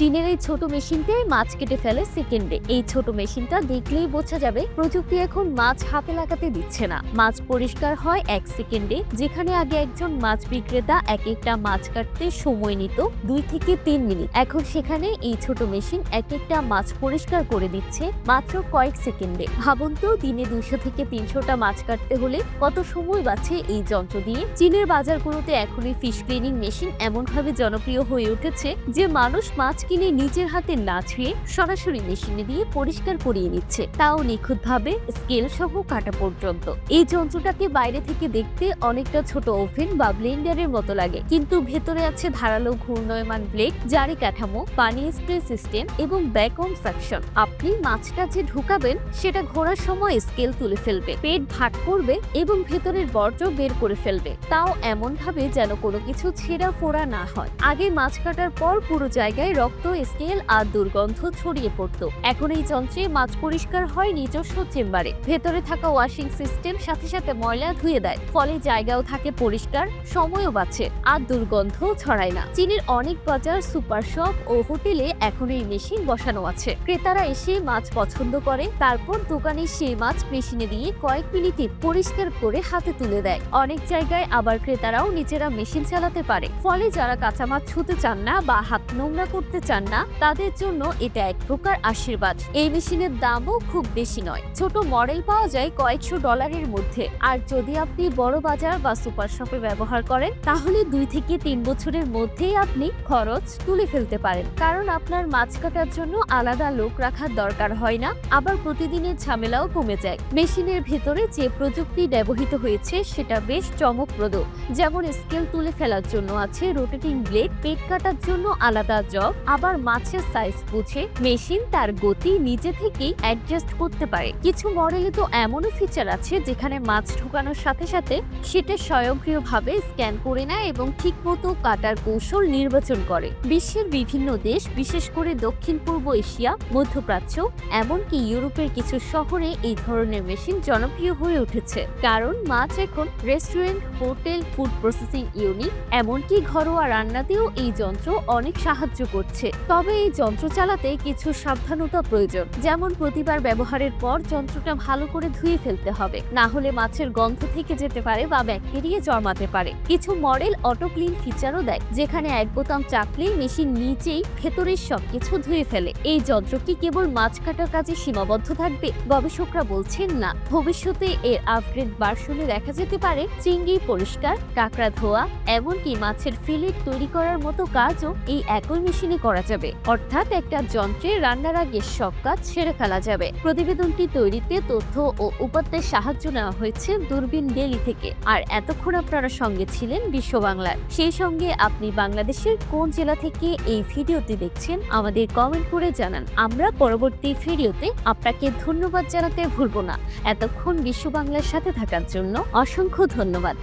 চীনের এই ছোট মেশিনটাই মাছ কেটে ফেলে সেকেন্ডে। এই ছোট মেশিনটা দেখলেই বোঝা যাবে প্রযুক্তি এখন মাছ হাতে লাগাতে দিচ্ছে না। মাছ পরিষ্কার হয় এক সেকেন্ডে, যেখানে আগে একজন মাছ বিক্রেতা এক একটা মাছ কাটতে সময় নিত দুই থেকে তিন মিনিট। এখন সেখানে এই ছোট মেশিন এক একটা মাছ পরিষ্কার করে দিচ্ছে মাত্র কয়েক সেকেন্ডে। ভাবুন তো, দিনে দুইশো থেকে তিনশোটা মাছ কাটতে হলে কত সময় বাঁচে এই যন্ত্র দিয়ে? চীনের বাজারগুলোতে এখন এই ফিশ ক্লিনিং মেশিন এমনভাবে জনপ্রিয় হয়ে উঠেছে যে মানুষ মাছ কিনে নিজের হাতে না ছুঁয়ে সরাসরি মেশিনে দিয়ে পরিষ্কার করিয়ে নিচ্ছে। তাও নিখুঁতভাবে স্কেল সহ কাটা পর্যন্ত। এই যন্ত্রটাকে বাইরে থেকে দেখতে অনেকটা ছোট ওভেন বা ব্লেন্ডারের মতো লাগে। কিন্তু ভেতরে আছে ধারালো ঘূর্ণয়মান ব্লেড জারি কাঠামো, পানি স্প্রে সিস্টেম এবং ব্যাকম সাকশন আপনি মাছটা যে ঢুকাবেন, সেটা ঘোরার সময় স্কেল তুলে ফেলবে। পেট ভাগ করবে এবং ভেতরের বর্জ্য বের করে ফেলবে। তাও এমন ভাবে যেন কোনো কিছু ছেঁড়া ফোড়া না হয়। আগে মাছ কাটার পর পুরো জায়গায় রক্ত স্কেল আর দুর্গন্ধ ছড়িয়ে পড়তো। এখন এই যন্ত্রে মাছ পরিষ্কার হয় নিজস্ব চেম্বারে। ভেতরে থাকা ওয়াশিং সিস্টেম সাথে সাথে ময়লা ধুয়ে দেয়। ফলে জায়গাও থাকে পরিষ্কার, সময়ও বাঁচে আর দুর্গন্ধ ছড়ায় না। চীনের অনেক বাজার সুপার শপ ও হোটেলে এখন এই মেশিন বসানো আছে। ক্রেতারা এসে মাছ পছন্দ করে, তারপর দোকানে সেই মাছ মেশিনে দিয়ে কয়েক মিনিটে পরিষ্কার করে হাতে তুলে দেয়। অনেক জায়গায় আবার ক্রেতারাও নিজেরা মেশিন চালাতে পারে। ফলে যারা কাঁচা মাছ ছুতে চান না বা হাত নোংরা করতে চান না, তাদের জন্য এটা এক প্রকার আশীর্বাদ। এই মেশিনের দামও খুব বেশি নয়। ছোট মডেল পাওয়া যায় কয়েকশো ডলারের মধ্যে। আর যদি আপনি বড় বাজার বা সুপার শপে ব্যবহার করেন, তাহলে দুই থেকে তিন বছরের মধ্যেই আপনি খরচ তুলে ফেলতে পারেন। কারণ আপনার মাছ কাটার জন্য আলাদা লোক রাখার দরকার হয় না, আবার প্রতিদিনের ঝামেলাও কমে যায়। মেশিনের ভেতরে যে প্রযুক্তি ব্যবহৃত হয়েছে, সেটা বেশ চমকপ্রদ। যেমন স্কেল তুলে ফেলার জন্য আছে রোটেটিং ব্লেড, পেট কাটার জন্য আলাদা জগ আবার মাছের সাইজ বুঝে মেশিন তার গতি নিজে থেকেই অ্যাডজাস্ট করতে পারে। কিছু মডেলে তো এমনও ফিচার আছে যেখানে মাছ ঢোকানোর সাথে সাথে সেটা স্বয়ংক্রিয়ভাবে স্ক্যান করে নেয় এবং ঠিকমতো কাটার কৌশল নির্বাচন করে। বিশ্বের বিভিন্ন দেশ, বিশেষ করে দক্ষিণ পূর্ব এশিয়া, মধ্যপ্রাচ্য, এমনকি ইউরোপের কিছু শহরে এই ধরনের মেশিন জনপ্রিয় হয়ে উঠেছে। কারণ মাছ এখন restaurant hotel food processing unit এমনকি ঘরোয়া রান্নাতেও এই যন্ত্র অনেক সাহায্য করছে। তবে এই যন্ত্র চালাতে কিছু সাবধানতা প্রয়োজন। যেমন প্রতিবার ব্যবহারের পর যন্ত্রটা ভালো করে ধুয়ে ফেলতে হবে। না হলে মাছের গন্ধ থেকে যেতে পারে বা ব্যাকটেরিয়া জন্মাতে পারে। কিছু মডেল অটো ক্লিন ফিচারও দেয়, যেখানে এক বোতাম চাপলেই মেশিন নিচেই ভেতরের সবকিছু ধুয়ে ফেলে। এই যন্ত্র কি কেবল মাছ কাটার কাজে সীমাবদ্ধ থাকবে? গবেষকরা বলছেন না। ভবিষ্যতে এর আপগ্রেড ভার্সনে দেখা যেতে পারে। চিংড়ি পরিষ্কার, কাঁকড়া ধোয়া, এমনকি মাছের ফিলেট তৈরি করার মতো কাজও এই একই মেশিনে করা যাবে। অর্থাৎ একটা যন্ত্রে রান্নার আগে সব কাজ ছেড়ে ফেলা যাবে। প্রতিবেদনটি তৈরিতে তথ্য ও উপাত্তের সাহায্য নেওয়া হয়েছে দূরবীন ডেলি থেকে। আর এতক্ষণ আপনারা সঙ্গে ছিলেন বিশ্ব বাংলার সেই সঙ্গে আপনি বাংলাদেশের কোন জেলা থেকে এই ভিডিওটি দেখছেন আমাদের কমেন্ট করে জানান। আমরা পরবর্তী ভিডিওতে আপনাকে ধন্যবাদ জানাতে ভুলব না। এতক্ষণ বিশ্ব বাংলার সাথে থাকার জন্য অসংখ্য ধন্যবাদ।